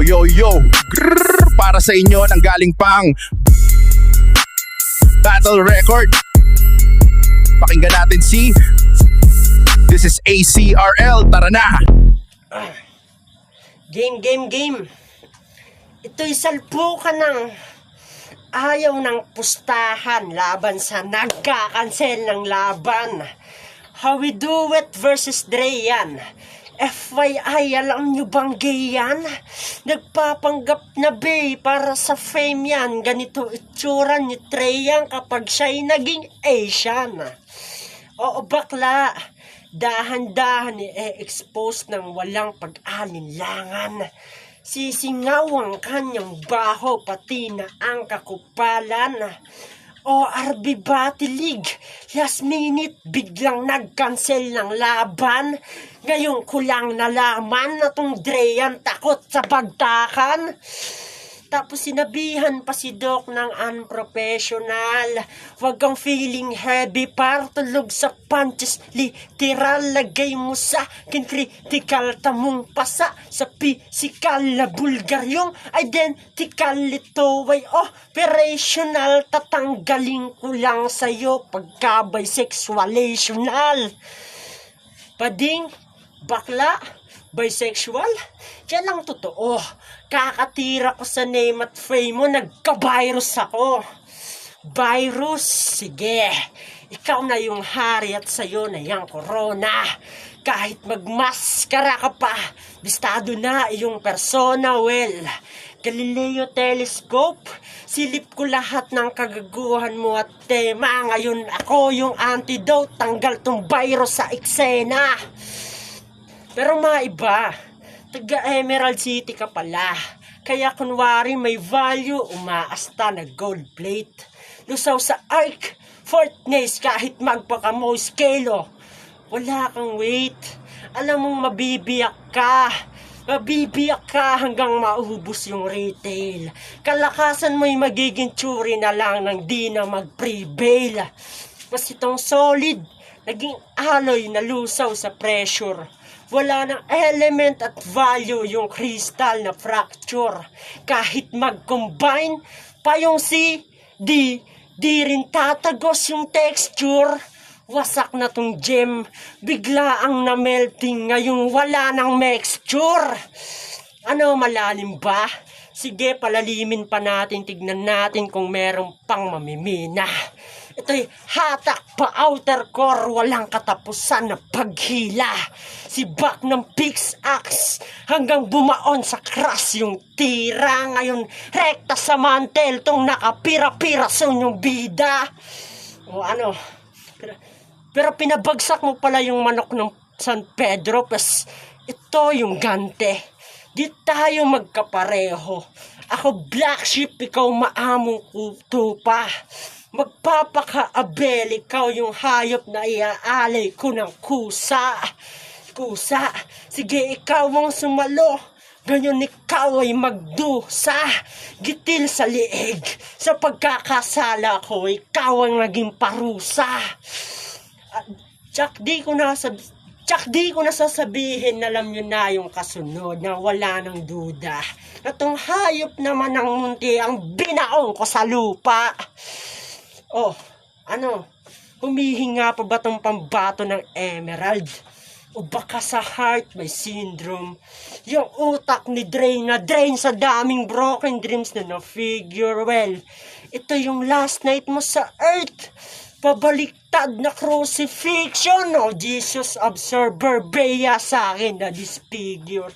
Yo, yo! Grrr, para sa inyo nang galing pang Battle Record. Pakinggan natin si This is ACRL. Tara na! Game, game, game. Ito'y salpukan ng ayaw ng pustahan laban sa nagkakansel ng laban. How we do it versus Dre yan. FYI, alam nyo bang gay yan? Nagpapanggap na bay para sa fame yan. Ganito itsura ni Trey kapag siya'y naging Asian. Oo, bakla. Dahan-dahan i-expose ng walang pag-alinlangan. Sisingaw ang kanyang baho pati na ang kakupalan. O RB Batilig, last minute biglang nag-cancel ng laban. Ngayon ko lang nalaman na tong Dreyan takot sa bagtakan. Tapos sinabihan pa si Doc ng unprofessional. Huwag kang feeling heavy par tulog sa punches. Literal lagay mo sa akin critical tamong pasa sa physical na bulgar yung identical ito ay operational. Tatanggalin ko lang sa'yo pagka bisexualational. Pading, bakla, bisexual? Yan ang totoo. Kakatira ko sa name at fame mo, nagka-virus ako. Virus, sige. Ikaw na yung hari at sa'yo na yung corona. Kahit magmaskara ka pa, bistado na iyong persona, well. Galileo Telescope, silip ko lahat ng kagaguhan mo at tema. Ngayon ako yung antidote, tanggal tong virus sa eksena. Pero maiba, taga Emerald City ka pala. Kaya kunwari may value, umaasta na gold plate. Lusaw sa arc, Fortnite kahit magpakamo skelo. Wala kang weight. Alam mong mabibiyak ka. Mabibiyak ka hanggang maubos yung retail. Kalakasan mo'y magiging tsuri na lang ng di na mag-prevail. Mas itong solid, naging alloy na lusaw sa pressure. Wala ng element at value yung crystal na fracture. Kahit mag-combine pa yung C, D, di rin tatagos yung texture. Wasak na tong gem, bigla ang na-melting ngayong wala ng mixture. Ano, malalim ba? Sige, palalimin pa natin, tignan natin kung merong pang mamimina. Ito'y hatak pa outer core, walang katapusan na paghila. Si Bak ng pickaxe hanggang bumaon sa crush yung tira. Ngayon, rekta sa mantel tong nakapira-pira sa inyong bida. O ano, pero, pero pinabagsak mo pala yung manok ng San Pedro, pas ito yung gante. Di tayo magkapareho. Ako black sheep, ikaw maamong kutupa. Magpapaka-abel, ikaw yung hayop na iaalay ko ng kusa. Kusa, sige ikaw ang sumalo. Ganyan ikaw ay magdusa. Gitil sa liig. Sa pagkakasala ko, ikaw ang naging parusa. Tsak di ko na sab Tsak di ko na sasabihin na alam nyo na yung kasunod na wala ng duda. Na tong hayop naman ng munti ang binaong ko sa lupa. Oh, ano? Humihinga pa ba tong pambato ng emerald? O baka sa heart may syndrome? Yung utak ni Drain na drain sa daming broken dreams na na-figure well. Ito yung last night mo sa earth. Pabaliktad na crucifixion. Oh, Jesus, observer, beya sa akin na disfigure.